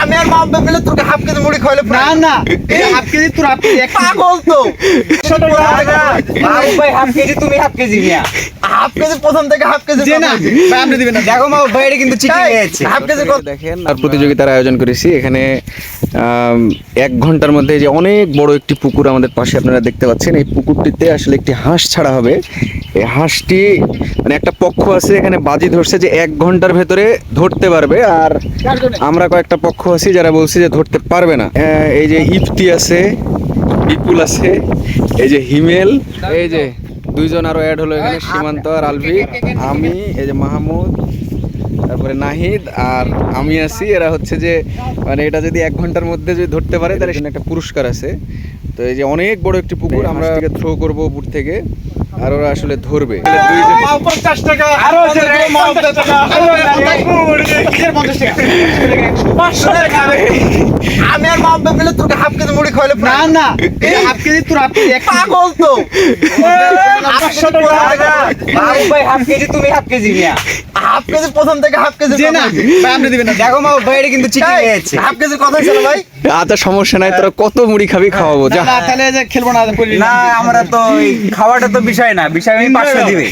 আমি আর মা বাবা মিলে তোকে হাফ কেজি মুড়ি খাইলে না না। হাফ কেজি তোর হাফ কেজি। পাগল তো। মাহবুব ভাই হাফ কেজি তুমি হাফ কেজি নিয়া হাফ কেজি প্রথম থেকে হাফ কেজি না আপনি দিবেন না। দেখো মাহবুব ভাই কিন্তু হয়েছে হাফ কেজি দেখেন আর প্রতিযোগিতার আয়োজন করেছি। এখানে এক ঘণ্টার মধ্যে যে অনেক বড় একটি পুকুর আমাদের পাশে আপনারা দেখতে পাচ্ছেন। এই পুকুরটিতে আসলে একটি হাঁস ছাড়া হবে। এই হাঁসটি মানে একটা পক্ষ আছে এখানে বাজি ধরছে যে এক ঘণ্টার ভেতরে ধরতে পারবে। আর আমরা কয়েকটা পক্ষ আছি যারা বলছি যে ধরতে পারবে না। এই যে ইফতি আছে বিপুল আছে এই যে হিমেল এই যে দুইজন আরও অ্যাড হলো এখানে সীমান্ত আর আলভি। আমি এই যে মাহমুদ তারপরে নাহিদ আর আমি আছি। এরা হচ্ছে যে মানে এটা যদি এক ঘণ্টার মধ্যে যদি ধরতে পারে তাহলে এখানে একটা পুরস্কার আছে। তো এই যে অনেক বড় একটি পুকুর আমরা থ্রো করব উপর থেকে আর ওরা আসলে ধরবে। আমি মা বাবা মিলে তোকে হাফ কেজি মুড়ি খাওয়ালে না না। হাফ কেজি তোর হাফ কেজি এক পাগল তো। ভাই হাফ কেজি তুমি হাফ কেজি নিয়া হাফ কেজি প্রথম থেকে হাফ কেজি যে না ভাই আপনি দিবেন না। দেখো ভাই এটা কিন্তু চিকেন হয়েছে। হাফ কেজি কত ছিল ভাই? আচ্ছা সমস্যা নাই তোরা কত মুড়ি খাবি খাওয়াবো যা। না তাহলে যে খেলব না না। আমরা তো খাওয়াটা তো বিষয় না বিষয় আমি পাঁচশো দিবে।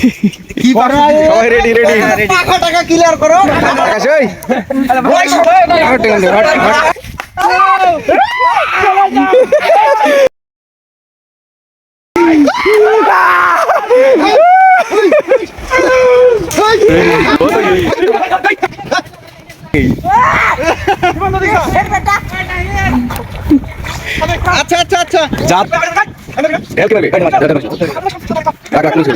কি সবাই রেডি রেডি টাকা টাকা ক্লিয়ার করো। আকাশ ওই। আচ্ছা আচ্ছা আচ্ছা যা এক লাগে রাখ রাখ নিচে।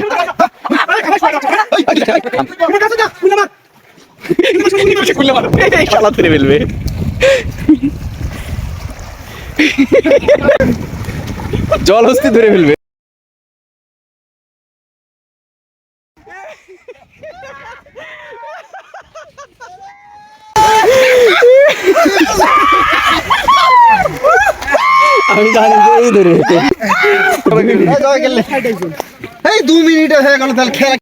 এই শালা তেরে ফেলবে জল হস্তি ধরে ফেলবে। দু মিনিটে হয়ে গেল তাহলে খেলা